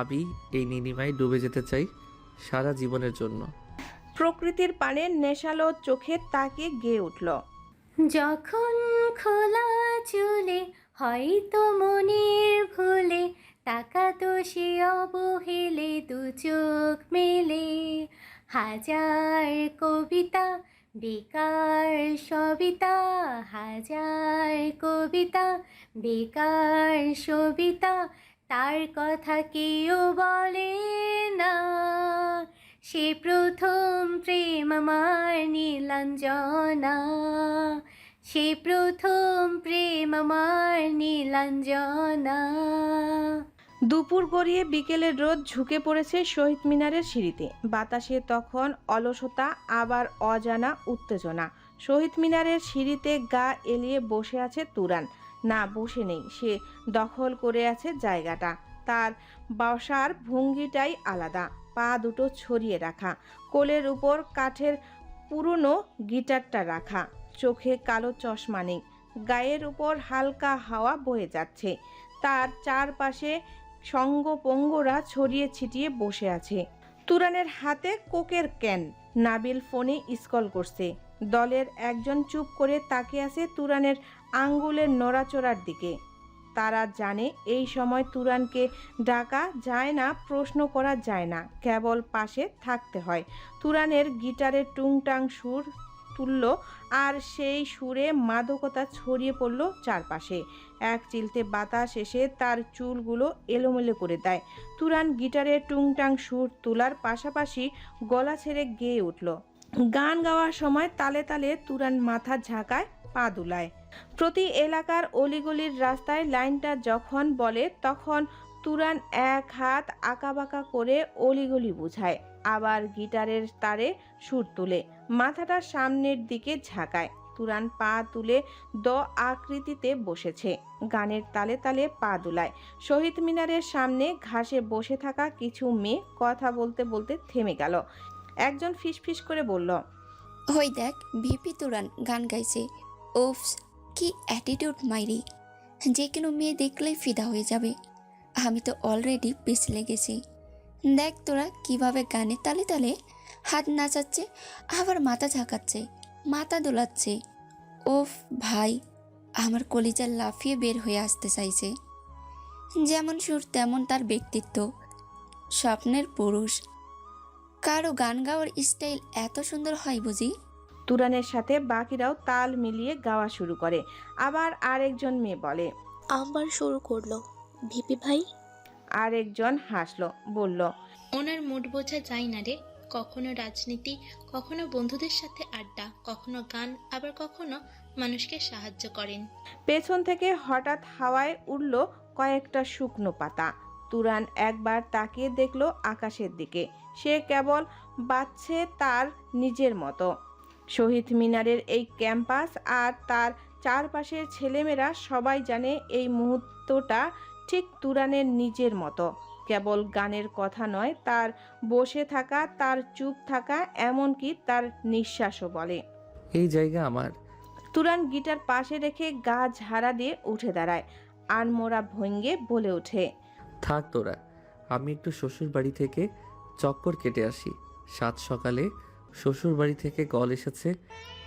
আমি এই নীলিমায় ডুবে যেতে চাই সারা জীবনের জন্য। প্রকৃতির পানে নেশালো চোখে তাকে গেয়ে উঠল। যখন খোলা চুলে হয়তো মনের ভুলে তাকাতো সে অবহেলে দু চোখ মেলে। হাজার কবিতা বেকার সবিতা হাজার কবিতা বেকার সবিতা তার কথা কেউ বলে না। সে প্রথম প্রেম আমার নীলাঞ্জনা। সে প্রথম প্রেম আমার নীলাঞ্জনা। দুপুর গড়িয়ে বিকেলের রোদ ঝুঁকে পড়েছে শহীদ মিনারের সিঁড়িতে। বাতাসে তখন অলসতা, আবার অজানা উত্তেজনা। শহীদ মিনারের সিঁড়িতে গা এলিয়ে বসে আছে তুরান। না বসে নেই। সে দখল করে আছে জায়গাটা। তার বসার ভঙ্গিটাই আলাদা। পা দুটো ছড়িয়ে রাখা। কোলের উপর কাঠের পুরনো গিটারটা রাখা। চোখে কালো চশমা নেই। গায়ের উপর হালকা হাওয়া বয়ে যাচ্ছে। তার চারপাশে সঙ্গপঙ্গরা ছড়িয়ে ছিটিয়ে বসে আছে। তুরানের হাতে কোকের ক্যান। নাবিল ফোনে স্কল করছে। দলের একজন চুপ করে তাকিয়ে আছে তুরানের আঙ্গুলের নড়াচড়ার দিকে। তারা জানে এই সময় তুরানকে ডাকা যায় না, প্রশ্ন করা যায় না, কেবল পাশে থাকতে হয়। তুরানের গিটারের টুংটাং সুর তুলল আর সেই সুরে মাদকতা ছড়িয়ে পড়ল চারপাশে। এক চিলতে বাতাস এসে তার চুলগুলো এলোমেলো করে দেয়। তুরান গিটারের টুংটাং সুর তোলার পাশাপাশি গলা ছেড়ে গেয়ে উঠল। গান গাওয়ার সময় তালে তালে তুরান মাথা ঝাঁকায় পা দুলায়। প্রতি এলাকার অলিগলির রাস্তায় লাইনটা যখন বলে, তখন তুরান এক হাত আঁকাবাঁকা করে অলিগলি বুঝায়, আবার গিটারের তারে সুর তুলে, মাথাটা সামনের দিকে ঝাঁকায়। তুরান পা তুলে দ আকৃতিতে বসেছে, গানের তালে তালে পা দুলায়। শহীদ মিনারের সামনে ঘাসে বসে থাকা কিছু মেয়ে কথা বলতে বলতে থেমে গেল। একজন ফিসফিস করে বলল, ওই দেখ, ভিপি তুরান গান গাইছে। ওফস, কি অ্যাটিটিউড মাইরি? যে কোনো মেয়ে দেখলেই ফিদা হয়ে যাবে। আমি তো অলরেডি পিছলে গেছি। দেখ তোরা কীভাবে গানে তালে তালে হাত নাচাচ্ছে, আবার মাথা ঝাঁকাচ্ছে, মাথা দোলাচ্ছে। ওফ ভাই, আমার কলিজা লাফিয়ে বের হয়ে আসতে চাইছে। যেমন সুর, তেমন তার ব্যক্তিত্ব। স্বপ্নের পুরুষ। কারও গান গাওয়ার স্টাইল এত সুন্দর হয় বুঝি? তুরানের সাথে বাকিরাও তাল মিলিয়ে গাওয়া শুরু করে। আবার আরেকজন মেয়ে বলে আবার শুরু করল। ভিপি ভাই? আরেকজন হাসলো বলল ওনার মুড বোঝা যায় না রে। কখনো রাজনীতি কখনো বন্ধুদের সাথে আড্ডা কখনো গান আবার কখনো মানুষকে সাহায্য করেন। পেছন থেকে হঠাৎ হাওয়ায় উড়ল কয়েকটা শুকনো পাতা। তুরান একবার তাকিয়ে দেখল আকাশের দিকে। সে কেবল বাচ্ছে তার নিজের মতো। শহীদ মিনারের এই ক্যাম্পাস আর তার চারপাশের ছেলেমেয়েরা সবাই জানে এই মুহূর্তটা ঠিক তুরানের নিজের মতো। কেবল গানের কথা নয় তার বসে থাকা তার চুপ থাকা এমনকি তার নিঃশ্বাসও বলে। এই জায়গা আমার। তুরান গিটার পাশে রেখে গা ঝাড়া দিয়ে উঠে দাঁড়ায় আনমোরা ভঙ্গে বলে ওঠে। থাক তোরা আমি একটু শ্বশুর বাড়ি থেকে চক্কর কেটে আসি। সাত সকালে শ্বশুর বাড়ি থেকে কল এসেছে,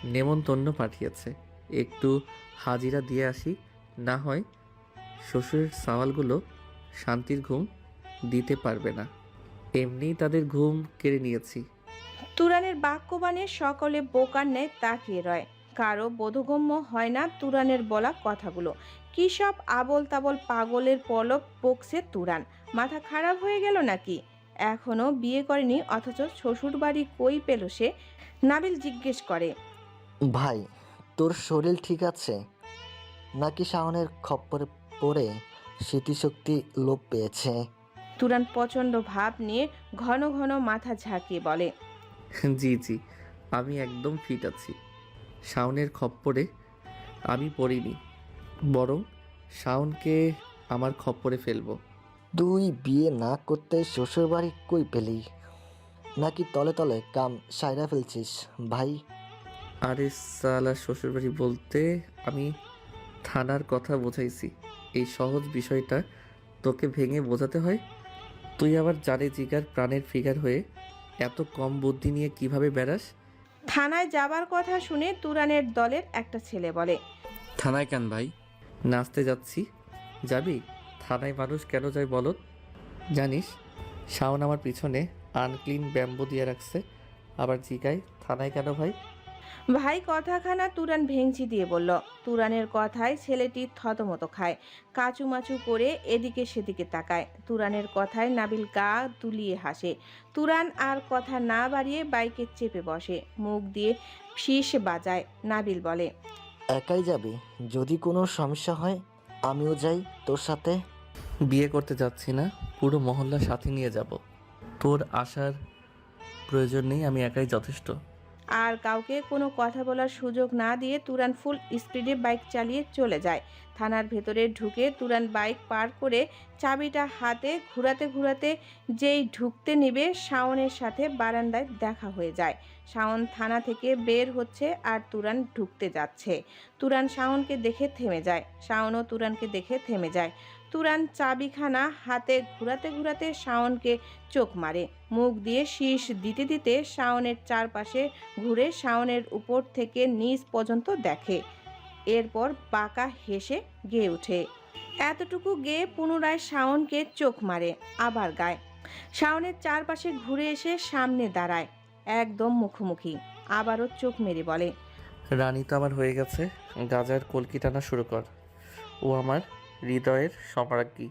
নেমন্তন্ন পাঠিয়েছে। একটু হাজিরা দিয়ে আসি, না হয় শ্বশুরের সাওয়ালগুলো শান্তির ঘুম দিতে পারবে না। এমনিই তাদের ঘুম কেড়ে নিয়েছি। তুরানের বাক্যবাণে সকলে বোকার ন্যায় তাকিয়ে রয়। কারও বোধগম্য হয় না তুরানের বলা কথাগুলো। কি সব আবল তাবল পাগলের পলক বকছে তুরান? মাথা খারাপ হয়ে গেল নাকি? এখনও বিয়ে করেনি অথচ শ্বশুর বাড়ি কই পেল সে? নাবিল জিজ্ঞেস করে। ভাই তোর শরীর ঠিক আছে? নাকি শাওনের খপ্পরে পড়ে স্মৃতিশক্তি লোপ পেয়েছে? তুরান প্রচণ্ড ভাব নিয়ে ঘন ঘন মাথা ঝাঁকিয়ে বলে জি জি আমি একদম ফিট আছি। শাওনের খপ্পরে আমি পড়িনি বরং শাওনকে আমার খপ্পরে ফেলব। তুই বিয়ে না করতে শ্বশুরবাড়ি কই পেলি? নাকি তলে তলে কাম সাইরা ফেলছিস ভাই? আরে সালা শ্বশুরবাড়ি বলতে আমি থানার কথা বোঝাইছি। এই সহজ বিষয়টা তোকে ভেঙে বোঝাতে হয়? তুই আবার জানে জিগার প্রাণের ফিগার হয়ে এত কম বুদ্ধি নিয়ে কীভাবে বেড়াস? থানায় যাবার কথা শুনে তুরানের দলের একটা ছেলে বলে। থানায় কেন ভাই? নাচতে যাচ্ছি। যাবি? থানায় মানুষ কেন যায় বলো? জানিস শাওন আমার পিছনে আনক্লিন ব্যাম্বু দিয়ে রাখছে। আবার জিগায় থানায় কেন ভাই? ভাই কথাখানা তুরান ভেংচি দিয়ে বলল। তুরানের কথায় ছেলেটি থতমত খায় কাচুমাচু করে এদিকে সেদিকে তাকায়। তুরানের কথায় নাবিল গা তুলিয়ে হাসে। তুরান আর কথা না বাড়িয়ে বাইকে চেপে বসে মুখ দিয়ে শীষ বাজায়। নাবিল বলে একাই যাবে যদি কোনো সমস্যা হয় আমিও যাই তোর সাথে। বিয়ে করতে যাচ্ছি না, পুরো মহল্লা সাথে নিয়ে যাব। তোর আসার প্রয়োজন নেই, আমি একাই যথেষ্ট। আর কাউকে কোনো কথা বলার সুযোগ না দিয়ে তুরান ফুল স্পিডে বাইক চালিয়ে চলে যায়। থানার ভেতরে ঢুকে তুরান বাইক পার করে চাবিটা হাতে ঘুরাতে ঘুরাতে যেই ঢুকতে নেবে শাওনের সাথে বারান্দায় দেখা হয়ে যায়। শাওন থানা থেকে বের হচ্ছে আর তুরান ঢুকতে যাচ্ছে। তুরান শাওনকে দেখে থেমে যায়। শাওনও তুরানকে দেখে থেমে যায়। তুরান চাবিখানা হাতে ঘুরাতে ঘুরাতে শাওনকে চোখ মারে। মুখ দিয়ে শীষ দিতে দিতে শাওনের চারপাশে ঘুরে শাওনের উপর থেকে নিচ পর্যন্ত দেখে। এরপর বাঁকা হেসে গেয়ে ওঠে। এতটুকু গেয়ে পুনরায় শাওনকে চোখ মারে, আবার গায়। শাওনের চারপাশে ঘুরে এসে সামনে দাঁড়ায়, একদম মুখোমুখি। আবারও চোখ মেরে বলে, রানী তো আমার হয়ে গেছে, গাজার কলকি টানা শুরু কর। ও আমার হৃদয়ের সম্রাজ্ঞী।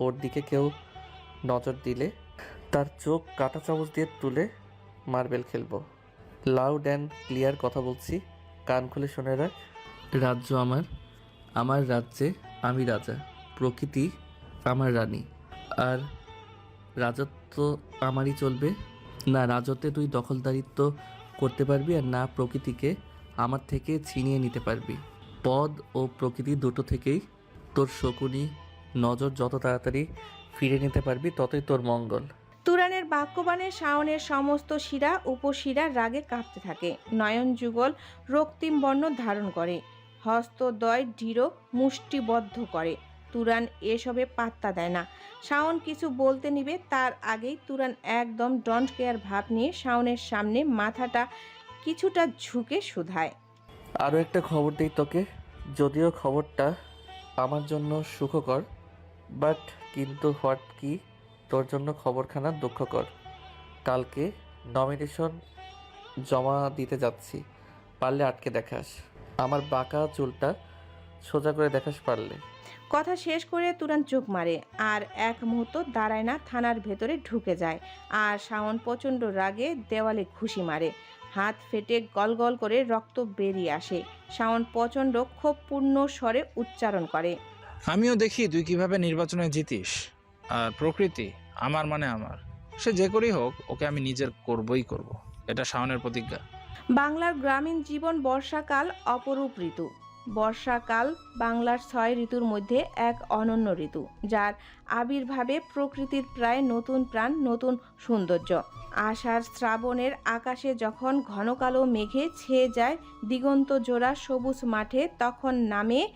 ওর দিকে কেউ নজর দিলে তার চোখ কাটা চামচ দিয়ে তুলে মার্বেল খেলব। লাউড অ্যান্ড ক্লিয়ার কথা বলছি, কান খুলে শুনে রাখ। রাজ্য আমার আমার রাজ্যে আমি রাজা, প্রকৃতি আমার রানী। আর রাজত্ব আমারই চলবে। না রাজত্বে তুই দখলদারিত্ব করতে পারবি আর না প্রকৃতিকে আমার থেকে ছিনিয়ে নিতে পারবি। পদ ও প্রকৃতি দুটো থেকেই তোর শকুনি নজর যত তাড়াতাড়ি ফিরে নিতে পারবি ততই তোর মঙ্গল। তুরানের বাক্যবাণে শাওনের সমস্ত শিরা উপশিরা রাগে কাঁপতে থাকে। নয়ন যুগল রক্তিম বর্ণ ধারণ করে। হস্তদ্বয় দৃঢ় মুষ্টিবদ্ধ করে। তুরান এসবে পাত্তা দেয় না। শাওন কিছু বলতে নিবে তার আগেই তুরান একদম ডন্ট কেয়ার ভাব নিয়ে শাওনের সামনে মাথাটা কিছুটা ঝুঁকে শুধায়। আরও একটা খবর দিই তোকে। যদিও খবরটা আমার জন্য সুখকর বাট কিন্তু হোয়াট কি? তোর জন্য খবরখানা দুঃখকর। কালকে নমিনেশন জমা দিতে যাচ্ছি, পারলে আটকে দেখাস। আমার বাঁকা চুলটা সোজা করে দেখাস পারলে। কথা শেষ করে তুরান চোখ মারে, আর এক মুহূর্ত দাঁড়ায় না, থানার ভেতরে ঢুকে যায়, আর শাওন প্রচণ্ড রাগে দেওয়ালে ঘুষি মারে। হাত ফেটে গলগল করে রক্ত বেরিয়ে আসে। শাওন প্রচণ্ড ক্ষোভপূর্ণ স্বরে উচ্চারণ করে। আমিও দেখি তুই কীভাবে নির্বাচনে জিতিস। আর প্রকৃতি আমার মানে আমার। সে যে করেই হোক ওকে আমি নিজের করবই করব। এটা শাওনের প্রতিজ্ঞা। বাংলার গ্রামীণ জীবন বর্ষাকাল অপরূপ ঋতু। বর্ষাকাল বাংলার ছয় ঋতুর মধ্যে এক অনন্য ঋতু, যার আবির্ভাবে প্রকৃতির প্রায় নতুন প্রাণ, নতুন সৌন্দর্য। আষাঢ় শ্রাবণের আকাশে যখন ঘন কালো মেঘে ছেয়ে যায় দিগন্ত জোড়া সবুজ মাঠে, তখন নামে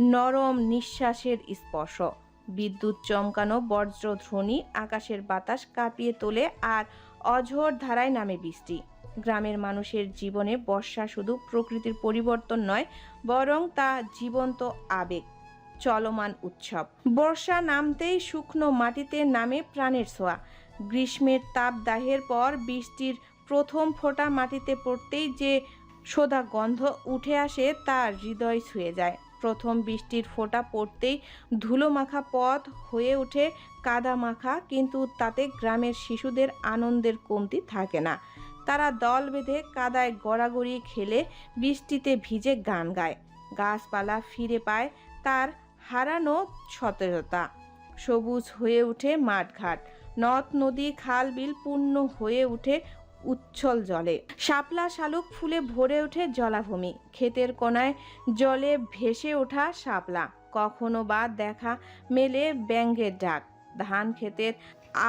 নরম নিঃশ্বাসের স্পর্শ। বিদ্যুৎ চমকানো বজ্রধ্বনি আকাশের বাতাস কাঁপিয়ে তোলে আর অঝোর ধারায় নামে বৃষ্টি। গ্রামের মানুষের জীবনে বর্ষা শুধু প্রকৃতির পরিবর্তন নয়, বরং তা জীবন্ত আবেগ, চলমান উৎসব। বর্ষা নামতেই শুকনো মাটিতে নামে প্রাণের ছোঁয়া। গ্রীষ্মের তাপদাহের পর বৃষ্টির প্রথম ফোঁটা মাটিতে পড়তেই যে সোদা গন্ধ উঠে আসে, তা হৃদয় ছুঁয়ে যায়। প্রথম বৃষ্টির ফোঁটা পড়তেই ধুলো মাখা পথ হয়ে ওঠে কাদা মাখা কিন্তু তাতে গ্রামের শিশুদের আনন্দের কমতি থাকে না। তারা দল বেঁধে কাদায় গড়াগড়ি খেলে বৃষ্টিতে ভিজে গান গায়। গাছপালা ফিরে পায় তার হারানো সতেজতা। সবুজ হয়ে ওঠে মাঠঘাট। নদ, নদী, খাল, বিল পূর্ণ হয়ে ওঠে উচ্ছল জলে। শাপলা শালুক ফুলে ভরে ওঠে জলাভূমি। ক্ষেতের কোনায় জলে ভেসে ওঠা শাপলা। কখনো বা দেখা মেলে ব্যাঙ্গের ডাক। ধান ক্ষেতের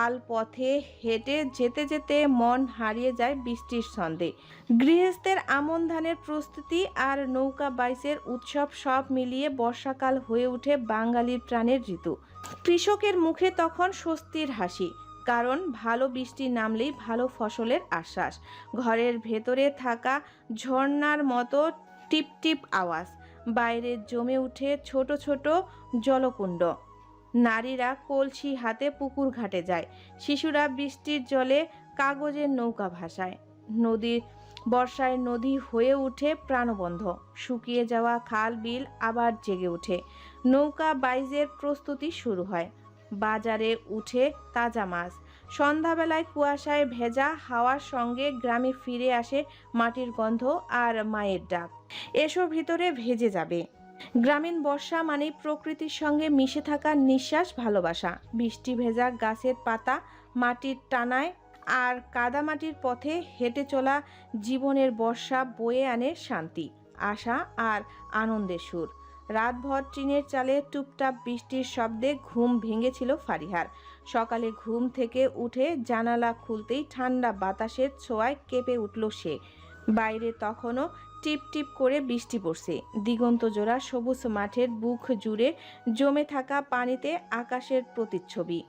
আল পথে হেঁটে যেতে যেতে মন হারিয়ে যায় বৃষ্টির ছন্দে। গৃহস্থের আমন ধানের প্রস্তুতি আর নৌকা বাইসের উৎসব সব মিলিয়ে বর্ষাকাল হয়ে ওঠে বাঙালির প্রাণের ঋতু। কৃষকের মুখে তখন স্বস্তির হাসি, কারণ ভালো বৃষ্টি নামলেই ভালো ফসলের আশ্বাস। ঘরের ভেতরে থাকা ঝর্ণার মতো টিপ টিপ আওয়াজ, বাইরে জমে উঠে ছোট ছোট জলকুণ্ড। নারীরা কলসি হাতে পুকুর ঘাটে যায়। শিশুরা বৃষ্টির জলে কাগজের নৌকা ভাসায়। নদীর বর্ষায় নদী হয়ে ওঠে প্রাণবন্ধ। শুকিয়ে যাওয়া খাল বিল আবার জেগে ওঠে। নৌকা বাইজের প্রস্তুতি শুরু হয়। বাজারে উঠে তাজা মাছ। সন্ধ্যাবেলায় কুয়াশায় ভেজা হাওয়ার সঙ্গে গ্রামে ফিরে আসে মাটির গন্ধ আর মায়ের ডাক। এসো ভিতরে ভেজে যাবে। গ্রামীণ বর্ষা মানে প্রকৃতির সঙ্গে মিশে থাকা নিঃশ্বাস ভালোবাসা। বৃষ্টি ভেজা গাছের পাতা মাটির টানায় আর কাদামাটির পথে হেঁটে চলা জীবনের বর্ষা বয়ে আনে শান্তি, আশা আর আনন্দের সুর। রাতভর টিনের চালে টুপটাপ বৃষ্টির শব্দে ঘুম ভেঙেছিল ফারিহার। সকালে ঘুম থেকে উঠে জানালা খুলতেই ঠান্ডা বাতাসের ছোঁয়ায় কেঁপে উঠল সে। বাইরে তখনও টিপ টিপ করে বৃষ্টি পড়ছে। দিগন্ত জোড়া সবুজ মাঠের বুক জুড়ে জমে থাকা পানিতে আকাশের প্রতিচ্ছবি।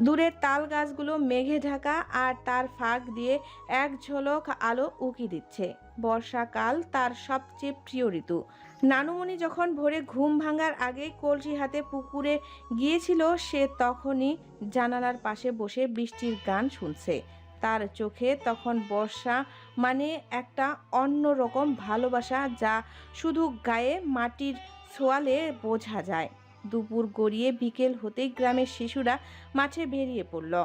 দূরের তাল গাছগুলো মেঘে ঢাকা আর তার ফাঁক দিয়ে এক ঝলক আলো উকি দিচ্ছে। বর্ষাকাল তার সবচেয়ে প্রিয় ঋতু। নানুমণি যখন ভোরে ঘুম ভাঙার আগে কলসি হাতে পুকুরে গিয়েছিল, সে তখনই জানালার পাশে বসে বৃষ্টির গান শুনছে। তার চোখে তখন বর্ষা মানে একটা অন্যরকম ভালোবাসা যা শুধু গায়ে মাটির ছোয়ালে বোঝা যায়। দুপুর গড়িয়ে বিকেল হতেই গ্রামের শিশুরা মাঠে বেরিয়ে পড়ল।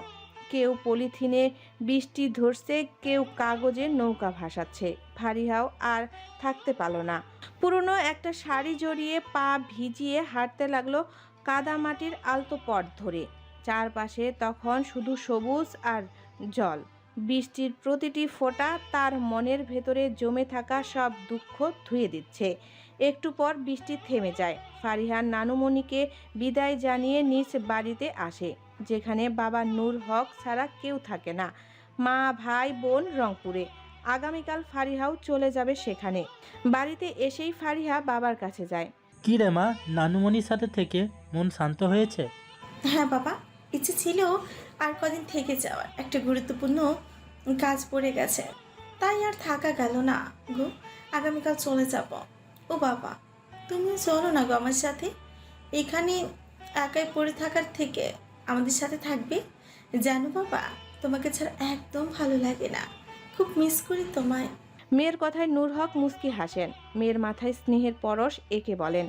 কেউ পলিথিনে বৃষ্টি ধরছে, কেউ কাগজে নৌকা ভাসাচ্ছে। ফারিহাও আর থাকতে পারল না। পুরনো একটা শাড়ি জড়িয়ে পা ভিজিয়ে হাঁটতে লাগল কাদামাটির আলতো পথ ধরে। চারপাশে তখন শুধু সবুজ আর জল। বৃষ্টির প্রতিটি ফোঁটা তার মনের ভেতরে জমে থাকা সব দুঃখ ধুয়ে দিচ্ছে। একটু পর বৃষ্টি থেমে যায়। ফারিহার নানুমণিকে বিদায় জানিয়ে নিজ বাড়িতে আসে যেখানে বাবা নূর হক ছাড়া কেউ থাকে না। মা ভাই বোন রংপুরে। আগামীকাল ফারিহাও চলে যাবে সেখানে। বাড়িতে এসেই ফারিহা বাবার কাছে যায়। কি রে মা নানুমণির সাথে থেকে মন শান্ত হয়েছে? হ্যাঁ বাবা ইচ্ছে ছিল আর কদিন থেকে যাওয়ার। একটা গুরুত্বপূর্ণ কাজ পড়ে গেছে। তাই আর থাকা গেল না গো। আগামীকাল চলে যাব। ও বাবা তুমিও চলো না গো আমার সাথে। এখানে একাই পড়ে থাকার থেকে আমাদের সাথে থাকবে? জানো বাবা তোমাকে ছাড়া একদম ভালো লাগে না। খুব মিস করি তোমায়। মেয়ের কথায় নূর হক মুস্কি হাসেন। মেয়ের মাথায় স্নেহের পরশ একে বলেন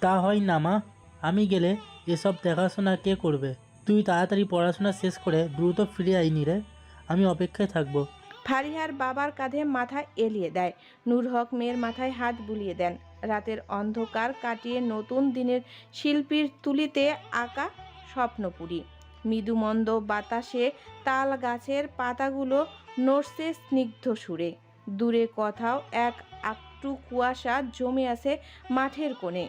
তা হয় না মা। আমি গেলে এসব দেখাশোনা কে করবে? তুই তাড়াতাড়ি পড়াশোনা শেষ করে দ্রুত ফিরে আইনি রে। আমি অপেক্ষায় থাকব। ফারিহার বাবার কাঁধে মাথা এলিয়ে দেয়। নূর হক মেয়ের মাথায় হাত বুলিয়ে দেন। রাতের অন্ধকার কাটিয়ে নতুন দিনের শিল্পীর তুলিতে আঁকা স্বপ্নপুরী। মৃদুমন্দ বাতাসে তাল গাছের পাতাগুলো নড়ছে স্নিগ্ধ সুরে। দূরে কোথাও এক আকটু কুয়াশা জমে আছে মাঠের কোণে।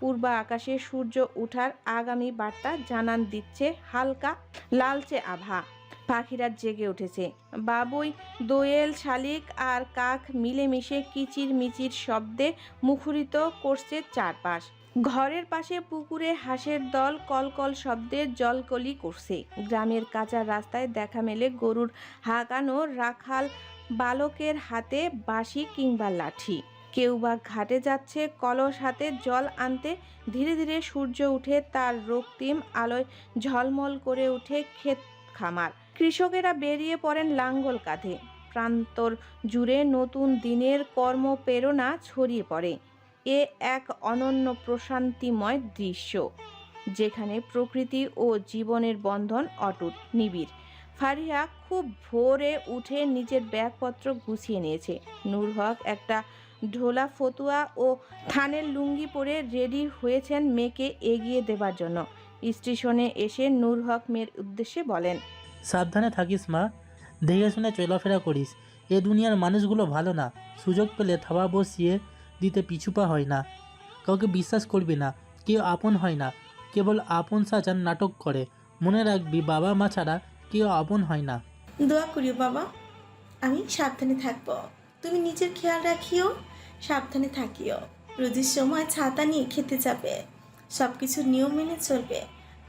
পূর্বা আকাশে সূর্য ওঠার আগামী বার্তা জানান দিচ্ছে হালকা লালচে আভা। পাখিরা জেগে উঠেছে। বাবুই, দোয়েল, শালিক আর কাক মিলেমিশে কিচির মিচির শব্দে মুখরিত করছে চারপাশ। ঘরের পাশে পুকুরে হাঁসের দল কলকল শব্দে জলকলি করছে। গ্রামের কাঁচা রাস্তায় দেখা মেলে গরুর হাঁকানো রাখাল বালকের হাতে বাঁশি কিংবা লাঠি। কেউ বা ঘাটে যাচ্ছে কলস হাতে জল আনতে। ধীরে ধীরে সূর্য উঠে তার রক্তিম আলোয় ঝলমল করে উঠে ক্ষেত খামার। কৃষকেরা বেরিয়ে পড়েন লাঙ্গল কাঁধে। প্রান্তর জুড়ে নতুন দিনের কর্মপ্রেরণা ছড়িয়ে পড়ে। এ এক অনন্য প্রশান্তিময় দৃশ্য, যেখানে প্রকৃতি ও জীবনের বন্ধন অটুট, নিবিড়। ফারিয়া খুব ভোরে উঠে নিজের ব্যাগপত্র গুছিয়ে নিয়েছে। নূর হক একটা ঢোলা ফতুয়া ও থানের লুঙ্গি পরে রেডি হয়েছেন মেয়েকে এগিয়ে দেবার জন্য। স্টেশনে এসে নূর হক মেয়ের উদ্দেশ্যে বলেন সাবধানে থাকিস, মা। দেখে শুনে চলাফেরা করিস। এ দুনিয়ার মানুষগুলো ভালো না। সুযোগ পেলে থাবা বসিয়ে দিতে পিছুপা হয় না। কাউকে বিশ্বাস করবি না। কেউ আপন হয় না। কেবল আপন সাজান নাটক করে। মনে রাখবি, বাবা মা ছাড়া কেউ আপন হয় না। দোয়া করিও, বাবা। আমি সাবধানে থাকব। তুমি নিজের খেয়াল রাখিও, সাবধানে থাকিও। রোদের সময় ছাতা নিয়ে খেতে যাবে। সব কিছু নিয়ম মেনে চলবে।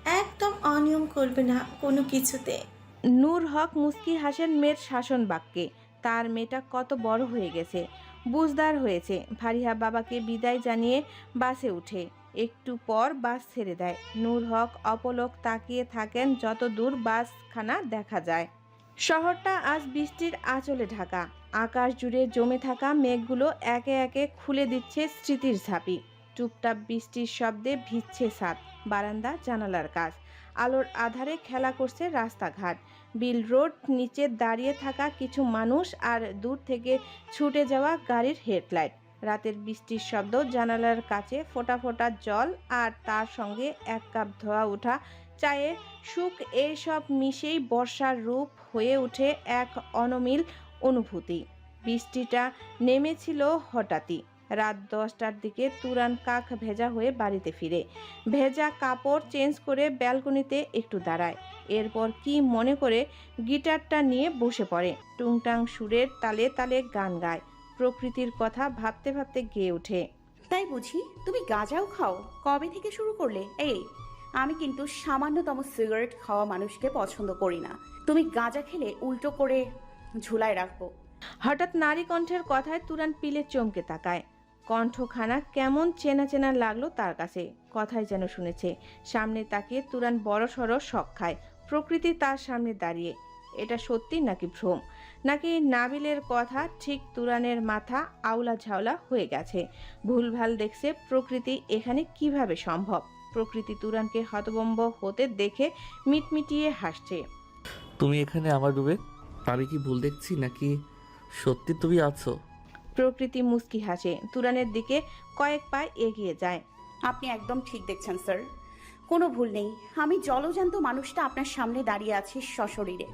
একদম অনিয়ম করবে না কোনো কিছুতে। নূর হক মুস্কি হাসেন মেয়ের শাসন বাক্যে। তার মেয়েটা কত বড় হয়ে গেছে। বুঝদার হয়েছে। ফারিহা বাবাকে বিদায় জানিয়ে বাসে উঠে। একটু পর বাস ছেড়ে দেয়। নূর হক অপলক তাকিয়ে থাকেন যত দূর বাসখানা দেখা যায়। শহরটা আজ বৃষ্টির আঁচলে ঢাকা। আকাশ জুড়ে জমে থাকা মেঘগুলো একে একে খুলে দিচ্ছে স্মৃতির ঝাঁপি। টুপটাপ বৃষ্টির শব্দে ভিজছে সাত বারান্দা জানালার কাজ। আলোর আধারে খেলা করছে রাস্তাঘাট। বিল রোড নিচে দাঁড়িয়ে থাকা কিছু মানুষ আর দূর থেকে ছুটে যাওয়া গাড়ির হেডলাইট। রাতের বৃষ্টির শব্দ, জানালার কাছে ফোটা ফোটা জল আর তার সঙ্গে এক কাপ ধোয়া ওঠা চায়ে সুখ এইসব মিশেই বর্ষার রূপ হয়ে ওঠে এক অনমিল অনুভূতি। বৃষ্টিটা নেমেছিল হঠাৎই। রাত দশটার দিকে তুরান কাক ভেজা হয়ে বাড়িতে ফিরে। ভেজা কাপড় চেঞ্জ করে ব্যালকনিতে একটু দাঁড়ায়। এরপর কি মনে করে গিটারটা নিয়ে বসে পড়ে। টুংটাং সুরের তালে তালে গান গায়। প্রকৃতির কথা ভাবতে ভাবতে গেয়ে ওঠে। তাই বুঝি তুমি গাঁজাও খাও? কবে থেকে শুরু করলে? এই আমি কিন্তু সামান্যতম সিগারেট খাওয়া মানুষকে পছন্দ করি না। তুমি গাঁজা খেলে উল্টো করে ঝুলায় রাখব। হঠাৎ নারী কণ্ঠের কথায় তুরান পিলে চমকে তাকায়। কণ্ঠখানা কেমন চেনা চেনা লাগল তার কাছে। কথাই যেন শুনেছে। সামনে তাকিয়ে তুরান বড় সড় শখ খায়। প্রকৃতি তার সামনে দাঁড়িয়ে। এটা সত্যি নাকি ভ্রম? নাকি নাবিলের কথা ঠিক তুরানের মাথা আউলা ঝাউলা হয়ে গেছে? ভুলভাল দেখছে প্রকৃতি এখানে কীভাবে সম্ভব? প্রকৃতি তুরানকে হতবম্ব হতে দেখে মিটমিটিয়ে হাসছে। তুমি এখানে আমার রুমে? আমি কি ভুল দেখছি নাকি সত্যি তুমি আছো? প্রকৃতি মুস্কি হাসে। তুরানের দিকে কয়েক পায় এগিয়ে যায়। আপনি একদম ঠিক দেখছেন স্যার। কোনো ভুল নেই। আমি জলজান্ত মানুষটা আপনার সামনে দাঁড়িয়ে আছি সশরীরে।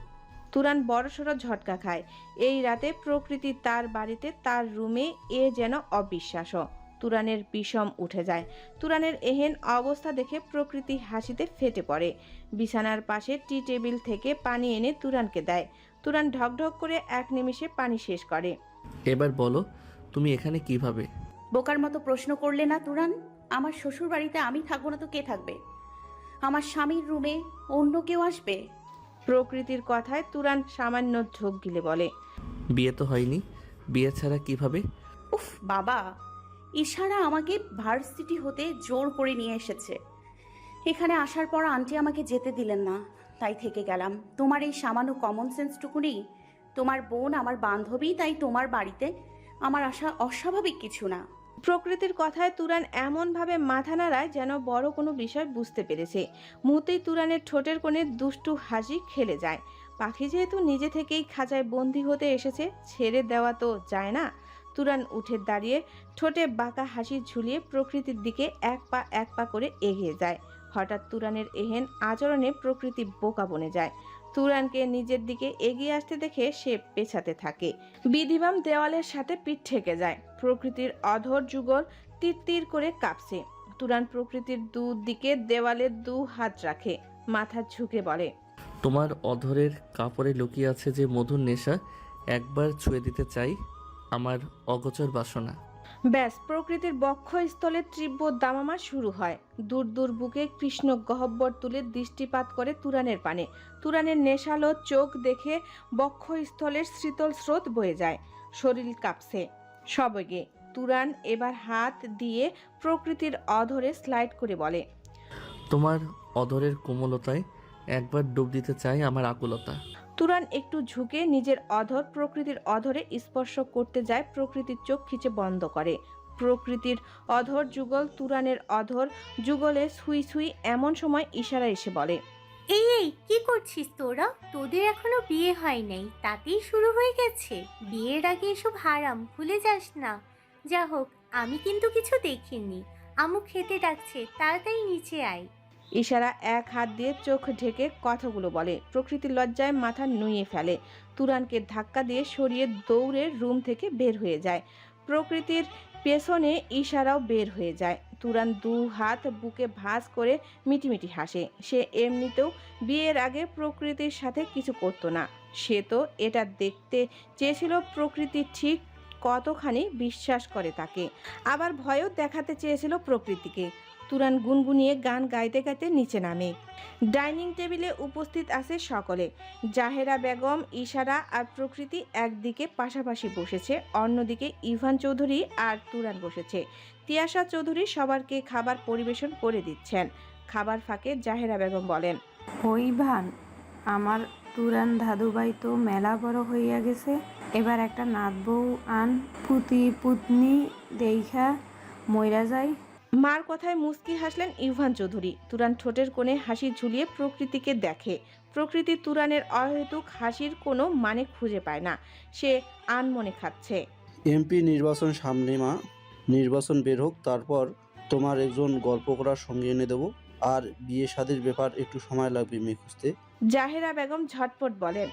তুরান বড়সড় ঝটকা খায়। এই রাতে প্রকৃতি তার বাড়িতে তার রুমে এ যেন অবিশ্বাস তুরানের বিষম উঠে যায়। তুরানের এহেন অবস্থা দেখে প্রকৃতি হাসিতে ফেটে পড়ে। বিছানার পাশে টি টেবিল থেকে পানি এনে তুরানকে দেয়। তুরান ঢকঢক করে এক নিমিষে পানি শেষ করে। এবার বলো তুমি এখানে কীভাবে? বোকার মতো প্রশ্ন করলে না তুরান? আমার শ্বশুর বাড়িতে আমি থাকব না তো কে থাকবে? আমার স্বামীর রুমে অন্য কেউ আসবে? প্রকৃতির কথায় তুরান সামান্য ঝোঁক গিলে বলে বিয়ে তো হয়নি বিয়ে ছাড়া কীভাবে? উফ বাবা ইশারা আমাকে ভার্সিটি হতে জোর করে নিয়ে এসেছে। এখানে আসার পর আন্টি আমাকে যেতে দিলেন না তাই থেকে গেলাম। তোমার এই সামান্য কমন সেন্সটুকু নেই তোমার বোন আমার বান্ধবী, তাই তোমার বাড়িতে আমার আসা অস্বাভাবিক কিছু না। প্রকৃতির কথায় তুরান এমনভাবে মাথা নাড়ায় যেন বড় কোনো বিষয় বুঝতে পেরেছে। মুহূর্তেই তুরানের ঠোঁটের কোণে দুষ্টু হাসি খেলে যায়। পাখি যেহেতু নিজে থেকেই খাঁচায় বন্দি হতে এসেছে, ছেড়ে দেওয়া তো যায় না। তুরান উঠে দাঁড়িয়ে ঠোঁটে বাঁকা হাসি ঝুলিয়ে প্রকৃতির দিকে এক পা এক পা করে এগিয়ে যায়। হঠাৎ তুরানের এহেন আচরণে প্রকৃতি বোকা বনে যায়। তুরানকে নিজের দিকে এগিয়ে আসতে দেখে সে পেছাতে থাকে। বিধিবাম দেওয়ালের সাথে পিঠ ঠেকে যায়। প্রকৃতির অধর যুগল তীর তীর করে কাঁপছে। তুরান প্রকৃতির দু দিকে দেওয়ালে দু হাত রাখে, মাথা ঝুঁকে বলে। তোমার অধরের কাপড়ে লুকিয়ে আছে যে মধুর নেশা, একবার ছুঁয়ে দিতে চাই আমার অগোচর বাসনা। ব্যাস, প্রকৃতির বক্ষস্থলে তীব্র দামামা শুরু হয়। দূর দূর বুকে কৃষ্ণ গহব্বর তুলে দৃষ্টিপাত করে তুরানের পানে। তুরানের নেশালো চোখ দেখে বক্ষস্থলের শীতল স্রোত বয়ে যায়। শরীর কাঁপছে। সবেগে তুরান এবার হাত দিয়ে প্রকৃতির অধরে স্লাইড করে বলে, তোমার অধরের কোমলতায় একবার ডুব দিতে চাই আমার আকুলতা। তুরান একটু ঝুঁকে নিজের অধর প্রকৃতির অধরে স্পর্শ করতে যায়, প্রকৃতির চোখ খিচে বন্ধ করে। প্রকৃতির অধর যুগল তুরানের অধর যুগলে ছুঁই সুই এমন সময় ইশারা এসে বলে, এই এই, কি করছিস তোরা? তোদের এখনও বিয়ে হয় নাই, তাতেই শুরু হয়ে গেছে। বিয়ের আগে এসব হারাম, ভুলে যাস না। যা হোক, আমি কিন্তু কিছু দেখিনি। আমু খেতে ডাকছে, তাড়াতাড়ি নিচে আয়। ইশারা এক হাত দিয়ে চোখ ঢেকে কথাগুলো বলে। প্রকৃতির লজ্জায় মাথা নুয়ে ফেলে। তুরানকে ধাক্কা দিয়ে সরিয়ে দৌড়ে রুম থেকে বের হয়ে যায়। প্রকৃতির পেছনে ইশারাও বের হয়ে যায়। তুরান দু হাত বুকে ভাঁজ করে মিটিমিটি হাসে। সে এমনিতেও বিয়ের আগে প্রকৃতির সাথে কিছু করতো না। সে তো এটা দেখতে চেয়েছিল প্রকৃতি ঠিক কতখানি বিশ্বাস করে তাকে। আবার ভয়ও দেখাতে চেয়েছিল প্রকৃতিকে। তুরান গুনগুনিয়ে গান গাইতে গাইতে নিচে নামে। ডাইনিং টেবিলে উপস্থিত আছে সকলে। জাহেরা বেগম, ইশারা আর প্রকৃতি একদিকে পাশাপাশি বসেছে, অন্যদিকে ইভান চৌধুরী আর তুরান বসেছে। তিয়াশা চৌধুরী সবারকে খাবার পরিবেশন করে দিচ্ছেন। খাবার ফাঁকে জাহেরা বেগম বলেন, ওই ভান আমার তুরান দাদুভাই তো মেলা বড় হইয়া গেছে। এবার একটা নাত বউ আন পুতি পুতনি দেইখা মইরা যায় মার কথায় মুস্কি হাসলেন ইভান চৌধুরী। তুরান ঠোঁটের কোণে হাসি ঝুলিয়ে প্রকৃতিকে দেখে। প্রকৃতি তুরানের অহেতুক হাসির কোনো মানে খুঁজে পায় না। সে আনমনে খাচ্ছে। এমপি নির্বাচন সামনে মা। নির্বাচন বের হোক তারপর তোমার একজন গল্প করার সঙ্গে এনে দেবো। আর বিয়ে শাদির ব্যাপার একটু সময় লাগবে মেয়ে খুঁজতে। জাহেরা বেগম ঝটপট বলেন